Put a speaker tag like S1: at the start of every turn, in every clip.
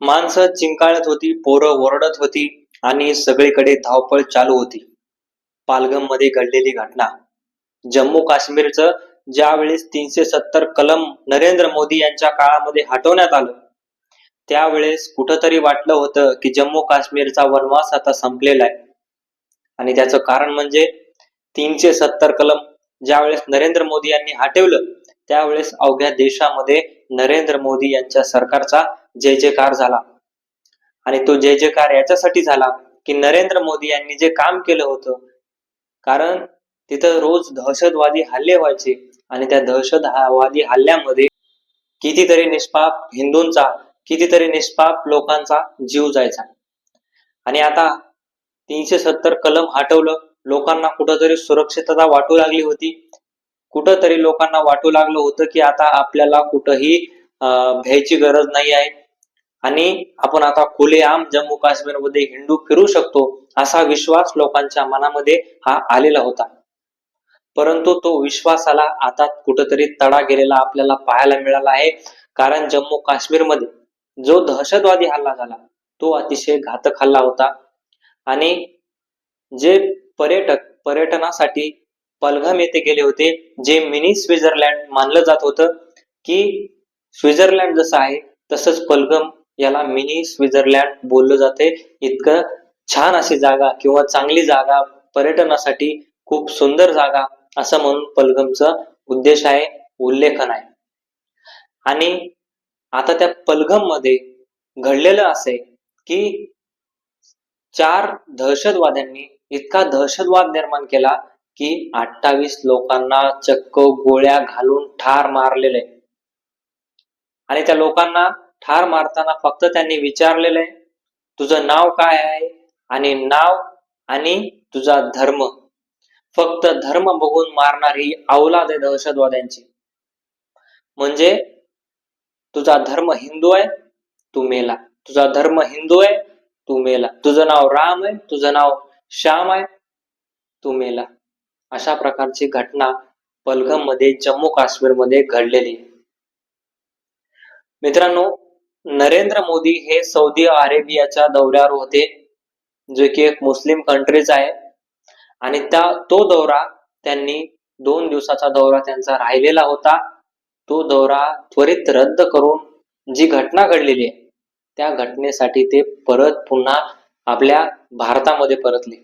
S1: माणसं चिंकाळत होती पोरं ओरडत होती आणि सगळीकडे धावपळ चालू होती. पालघममध्ये घडलेली घटना. जम्मू काश्मीरचं ज्यावेळेस तीनशे सत्तर कलम नरेंद्र मोदी यांच्या काळामध्ये हटवण्यात आलं त्यावेळेस कुठंतरी वाटलं होतं की जम्मू काश्मीरचा वनवास आता संपलेला आहे. आणि त्याचं कारण म्हणजे तीनशे सत्तर कलम ज्यावेळेस नरेंद्र मोदी यांनी हटवलं त्यावेळेस अवघ्या देशामध्ये नरेंद्र मोदी यांच्या सरकारचा जय जयकार झाला. आणि तो जय जयकार याच्यासाठी झाला की नरेंद्र मोदी यांनी जे काम केलं होतं कारण तिथं रोज दहशतवादी हल्ले व्हायचे आणि त्या दहशतवादी हल्ल्यामध्ये कितीतरी निष्पाप हिंदूंचा कितीतरी निष्पाप लोकांचा जीव जायचा. आणि आता तीनशे सत्तर कलम हटवलं लोकांना कुठंतरी सुरक्षितता वाटू लागली होती. कुठंतरी लोकांना वाटू लागलं होतं की आता आपल्याला कुठंही भ्यायची गरज नाही आहे. आणि आपण आता खुलेआम जम्मू काश्मीरमध्ये हिंडू फिरू शकतो असा विश्वास लोकांच्या मनामध्ये हा आलेला होता. परंतु तो विश्वासाला आता कुठंतरी तडा गेलेला आपल्याला पाहायला मिळाला आहे. कारण जम्मू काश्मीरमध्ये जो दहशतवादी हल्ला झाला तो अतिशय घातक हल्ला होता. आणि जे पर्यटक पर्यटनासाठी पलघम येथे गेले होते जे मिनी स्वित्झर्लंड मानलं जात होतं की स्वित्झर्लंड जसं आहे तसंच पलगम याला मिनी स्वित्झर्लंड बोललं जाते. इतकं छान अशी जागा किंवा चांगली जागा पर्यटनासाठी खूप सुंदर जागा असं म्हणून पलगमचा उद्देश आहे उल्लेखन आहे. आणि आता त्या पलगममध्ये घडलेलं असे की चार दहशतवाद्यांनी इतका दहशतवाद निर्माण केला की अठ्ठावीस लोकांना चक्क गोळ्या घालून ठार मारलेले आणि त्या लोकांना ठार मारताना फक्त त्यांनी विचारलेलं आहे तुझं नाव काय आहे आणि नाव आणि तुझा धर्म. फक्त धर्म बघून मारणारी अवलाद आहे दहशतवाद्यांची. म्हणजे तुझा धर्म हिंदू आहे तू मेला. तुझा धर्म हिंदू आहे तू मेला. तुझं नाव राम आहे तुझं नाव श्याम आहे तू मेला. अशा प्रकारची घटना पलघममध्ये जम्मू काश्मीरमध्ये घडलेली आहे. मित्रांनो नरेंद्र मोदी हे सौदी अरेबियाच्या दौऱ्यावर होते जे की एक मुस्लिम कंट्रीज आहे. आणि त्या तो दौरा त्यांनी दोन दिवसाचा दौरा त्यांचा राहिलेला होता. तो दौरा त्वरित रद्द करून जी घटना घडलेली आहे त्या घटनेसाठी ते परत पुन्हा आपल्या भारतामध्ये परतले.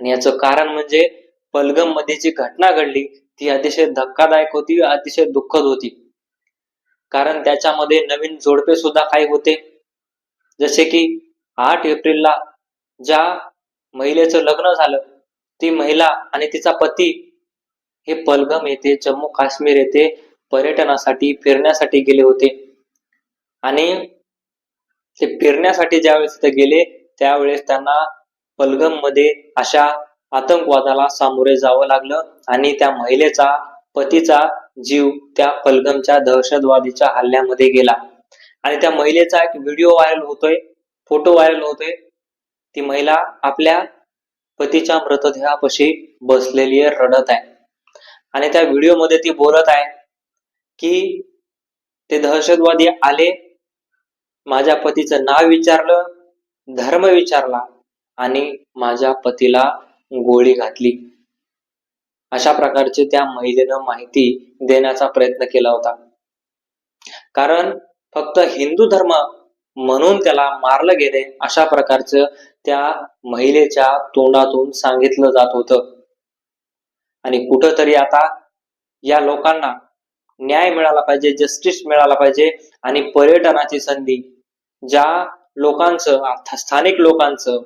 S1: आणि याचं कारण म्हणजे पलगममध्ये जी घटना घडली ती अतिशय धक्कादायक होती अतिशय दुःखद होती. कारण त्याच्यामध्ये नवीन जोडपे सुद्धा काही होते. जसे की आठ एप्रिलला ज्या महिलेचं लग्न झालं ती महिला आणि तिचा पती हे पलगम येथे जम्मू काश्मीर येथे पर्यटनासाठी फिरण्यासाठी गेले होते. आणि ते फिरण्यासाठी ज्यावेळेस ते गेले त्यावेळेस त्यांना पलगममध्ये अशा आतंकवादाला सामोरे जावं लागलं आणि त्या महिलेचा पतीचा जीव त्या पलगमच्या दहशतवादीच्या हल्ल्यामध्ये गेला. आणि त्या महिलेचा एक व्हिडिओ व्हायरल होतोय फोटो व्हायरल होतोय. ती महिला आपल्या पतीच्या मृतदेहापाशी बसलेली आहे रडत आहे. आणि त्या व्हिडिओमध्ये ती बोलत आहे की ते दहशतवादी आले माझ्या पतीचं नाव विचारलं धर्म विचारला आणि माझ्या पतीला गोळी घातली. अशा प्रकारचे त्या महिलेनं माहिती देण्याचा प्रयत्न केला होता. कारण फक्त हिंदू धर्म म्हणून त्याला मारलं गेले अशा प्रकारचं त्या महिलेच्या तोंडातून सांगितलं जात होतं. आणि कुठंतरी आता या लोकांना न्याय मिळाला पाहिजे जस्टिस मिळाला पाहिजे आणि पर्यटनाची संधी ज्या लोकांचं स्थानिक लोकांचं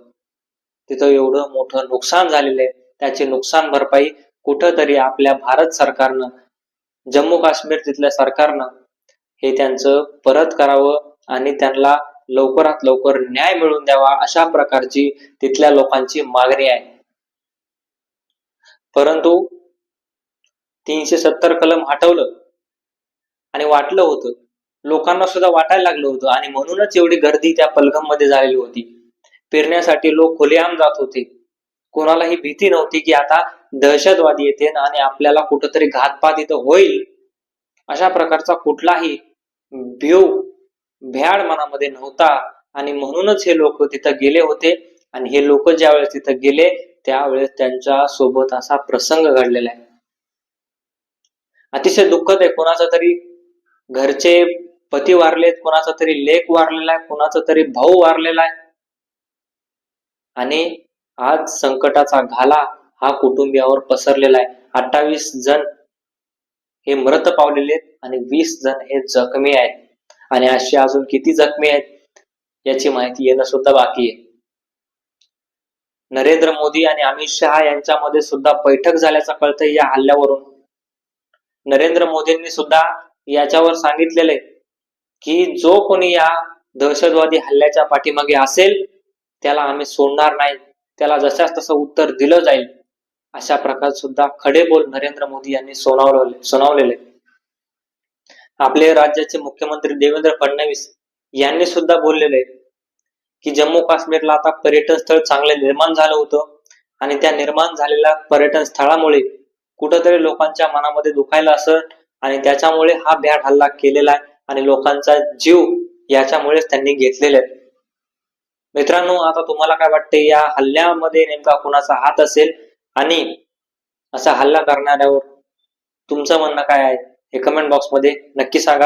S1: तिथं एवढं मोठं नुकसान झालेलं आहे त्याची नुकसान भरपाई कुठंतरी आपल्या भारत सरकारनं जम्मू काश्मीर तिथल्या सरकारनं हे त्यांचं परत करावं आणि त्यांना लवकरात लवकर न्याय मिळवून द्यावा अशा प्रकारची तिथल्या लोकांची मागणी आहे. परंतु तीनशे सत्तर कलम हटवलं आणि वाटलं होतं. लोकांना सुद्धा वाटायला लागलं होतं आणि म्हणूनच एवढी गर्दी त्या पलघममध्ये झालेली होती. फिरण्यासाठी लोक खुलेआम जात होते. कोणालाही भीती नव्हती की आता दहशतवादी येते आणि आपल्याला कुठंतरी घातपात इथं होईल. अशा प्रकारचा कुठलाही भिव भ्याड मनामध्ये नव्हता. आणि म्हणूनच हे लोक तिथं गेले होते. आणि हे लोक ज्यावेळेस तिथं गेले त्यावेळेस त्यांच्यासोबत असा प्रसंग घडलेला आहे. अतिशय दुःखद आहे. कोणाचा तरी घरचे पती वारलेत कोणाचा तरी लेख वारलेला आहे कोणाचा तरी भाऊ वारलेला आहे. आणि आज संकटाचा घाला हा कुटुंबियावर पसरलेला आहे. अठ्ठावीस जण हे मृत पावलेले आहेत आणि वीस जण हे जखमी आहेत. आणि असे अजून किती जखमी आहेत याची माहिती येणं सुद्धा बाकी आहे. नरेंद्र मोदी आणि अमित शहा यांच्यामध्ये सुद्धा बैठक झाल्याचं कळतंय या हल्ल्यावरून. नरेंद्र मोदींनी सुद्धा याच्यावर सांगितलेले की जो कोणी या दहशतवादी हल्ल्याच्या पाठीमागे असेल त्याला आम्ही सोडणार नाही. त्याला जशाच तसं उत्तर दिलं जाईल अशा प्रकार सुद्धा खडे बोल नरेंद्र मोदी यांनी सोनावले सुनावलेले. आपले राज्याचे मुख्यमंत्री देवेंद्र फडणवीस यांनी सुद्धा बोललेले की जम्मू काश्मीरला आता पर्यटन स्थळ चांगले निर्माण झालं होतं आणि त्या निर्माण झालेल्या पर्यटन स्थळामुळे कुठंतरी लोकांच्या मनामध्ये दुखायला असं आणि त्याच्यामुळे हा भ्याड हल्ला केलेला आहे आणि लोकांचा जीव याच्यामुळेच त्यांनी घेतलेले आहे. मित्रांनो आता तुम्हाला काय वाटते या हल्ल्यामध्ये नेमका कुणाचा हात असेल? आणि असा हल्ला करणाऱ्यावर तुमचं म्हणणं काय आहे? हे कमेंट बॉक्समध्ये नक्की सांगा.